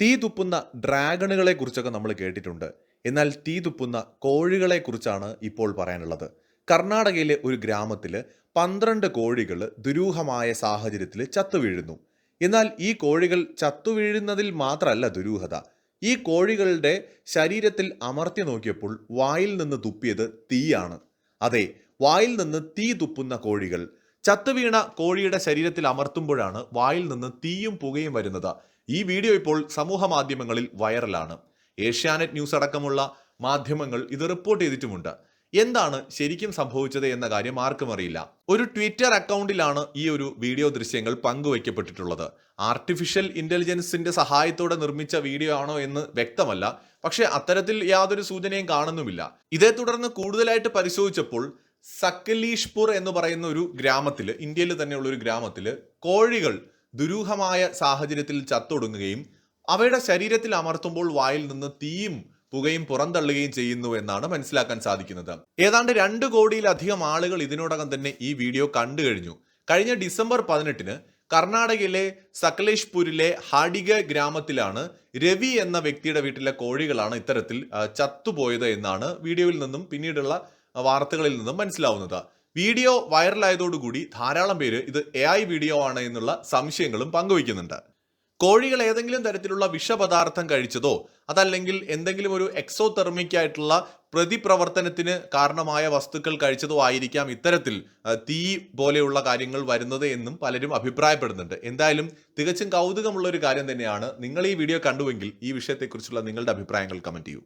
തീ തുപ്പുന്ന ഡ്രാഗണുകളെ കുറിച്ചൊക്കെ നമ്മൾ കേട്ടിട്ടുണ്ട്. എന്നാൽ തീ തുപ്പുന്ന കോഴികളെ കുറിച്ചാണ് ഇപ്പോൾ പറയാനുള്ളത്. കർണാടകയിലെ ഒരു ഗ്രാമത്തിൽ പന്ത്രണ്ട് കോഴികൾ ദുരൂഹമായ സാഹചര്യത്തിൽ ചത്തുവീഴുന്നു എന്നാൽ ഈ കോഴികൾ ചത്തുവീഴുന്നതിൽ മാത്രമല്ല ദുരൂഹത. ഈ കോഴികളുടെ ശരീരത്തിൽ അമർത്തി നോക്കിയപ്പോൾ വായിൽ നിന്ന് തുപ്പിയത് തീയാണ്. അതെ വായിൽ നിന്ന് തീ തുപ്പുന്ന കോഴികൾ. ചത്തുവീണ കോഴിയുടെ ശരീരത്തിൽ അമർത്തുമ്പോഴാണ് വായിൽ നിന്ന് തീയും പുകയും വരുന്നത്. ഈ വീഡിയോ ഇപ്പോൾ സമൂഹ മാധ്യമങ്ങളിൽ വൈറലാണ്. ഏഷ്യാനെറ്റ് ന്യൂസ് അടക്കമുള്ള മാധ്യമങ്ങൾ ഇത് റിപ്പോർട്ട് ചെയ്തിട്ടുമുണ്ട്. എന്താണ് ശരിക്കും സംഭവിച്ചത് എന്ന കാര്യം ആർക്കും അറിയില്ല. ഒരു ട്വിറ്റർ അക്കൗണ്ടിലാണ് ഈ ഒരു വീഡിയോ ദൃശ്യങ്ങൾ പങ്കുവയ്ക്കപ്പെട്ടിട്ടുള്ളത്. ആർട്ടിഫിഷ്യൽ ഇന്റലിജൻസിന്റെ സഹായത്തോടെ നിർമ്മിച്ച വീഡിയോ ആണോ എന്ന് വ്യക്തമല്ല. പക്ഷേ അത്തരത്തിൽ യാതൊരു സൂചനയും കാണുന്നുമില്ല. ഇതേ തുടർന്ന് കൂടുതലായിട്ട് പരിശോധിച്ചപ്പോൾ സക്കലീഷ്പൂർ എന്ന് പറയുന്ന ഒരു ഗ്രാമത്തിൽ ഇന്ത്യയിൽ തന്നെയുള്ള ഒരു ഗ്രാമത്തിൽ കോഴികൾ ദുരൂഹമായ സാഹചര്യത്തിൽ ചത്തൊടുങ്ങുകയും അവയുടെ ശരീരത്തിൽ അമർത്തുമ്പോൾ വായിൽ നിന്ന് തീയും പുകയും പുറന്തള്ളുകയും ചെയ്യുന്നു എന്നാണ് മനസ്സിലാക്കാൻ സാധിക്കുന്നത്. ഏതാണ്ട് രണ്ട് കോടിയിലധികം ആളുകൾ ഇതിനോടകം തന്നെ ഈ വീഡിയോ കണ്ടു കഴിഞ്ഞു. കഴിഞ്ഞ ഡിസംബർ പതിനെട്ടിന് കർണാടകയിലെ സകലേഷ്പൂരിലെ ഹാഡിഗ ഗ്രാമത്തിലാണ് രവി എന്ന വ്യക്തിയുടെ വീട്ടിലെ കോഴികളാണ് ഇത്തരത്തിൽ ചത്തുപോയത് എന്നാണ് വീഡിയോയിൽ നിന്നും പിന്നീടുള്ള വാർത്തകളിൽ നിന്നും മനസ്സിലാവുന്നത്. വീഡിയോ വൈറലായതോടുകൂടി ധാരാളം പേര് ഇത് എ ഐ വീഡിയോ ആണ് എന്നുള്ള സംശയങ്ങളും പങ്കുവയ്ക്കുന്നുണ്ട്. കോഴികൾ ഏതെങ്കിലും തരത്തിലുള്ള വിഷപദാർത്ഥം കഴിച്ചതോ അതല്ലെങ്കിൽ എന്തെങ്കിലും ഒരു എക്സോതെർമിക് ആയിട്ടുള്ള പ്രതിപ്രവർത്തനത്തിന് കാരണമായ വസ്തുക്കൾ കഴിച്ചതോ ആയിരിക്കാം ഇത്തരത്തിൽ തീ പോലെയുള്ള കാര്യങ്ങൾ വരുന്നത് എന്നും പലരും അഭിപ്രായപ്പെടുന്നുണ്ട്. എന്തായാലും തികച്ചും കൗതുകമുള്ള ഒരു കാര്യം തന്നെയാണ്. നിങ്ങൾ ഈ വീഡിയോ കണ്ടുവെങ്കിൽ ഈ വിഷയത്തെക്കുറിച്ചുള്ള നിങ്ങളുടെ അഭിപ്രായങ്ങൾ കമന്റ് ചെയ്യൂ.